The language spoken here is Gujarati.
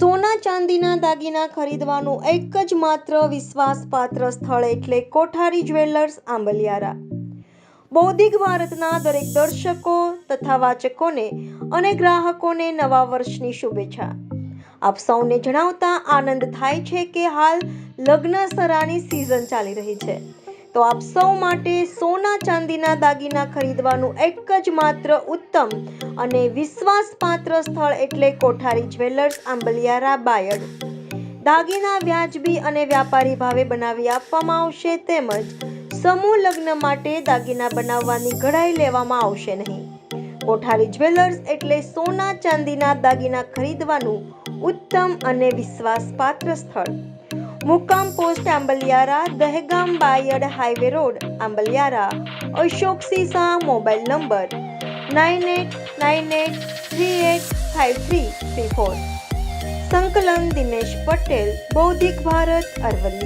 ચાંદીના દાગીના ખરીદવાનું એક જ માત્ર વિશ્વાસપાત્ર સ્થળ એટલે કોઠારી જ્વેલર્સ આંબલિયારા. બૌદ્ધિક ભારતના દરેક દર્શકો તથા વાચકોને અને ગ્રાહકોને નવા વર્ષની શુભેચ્છા. આપ સૌને જણાવતા આનંદ થાય છે કે હાલ લગ્ન સરાની સિઝન ચાલી રહી છે. તો આપ સૌ માટે સોના ચાંદીના દાગીના ખરીદવાનું એક જ માત્ર ઉત્તમ અને વિશ્વાસપાત્ર સ્થળ એટલે કોઠારી જ્વેલર્સ આંબલિયારા બાયડ. દાગીના વ્યાજબી અને વ્યાપારી ભાવે બનાવી આપવામાં આવશે તેમજ સમૂહ લગ્ન માટે દાગીના બનાવવાની ઘડાઈ લેવામાં આવશે નહીં. કોઠારી જ્વેલર્સ એટલે સોના ચાંદીના દાગીના ખરીદવાનું ઉત્તમ અને વિશ્વાસપાત્ર સ્થળ. મુકામ post Ambaliyara, Dehgam Bayad highway road, Ambaliyara. Ashoksinh Shah mobile number nine eight nine eight, three eight, five three three four. સંકલન દિનેશ પટેલ, બૌદ્ધિક ભારત અરવલ્લી.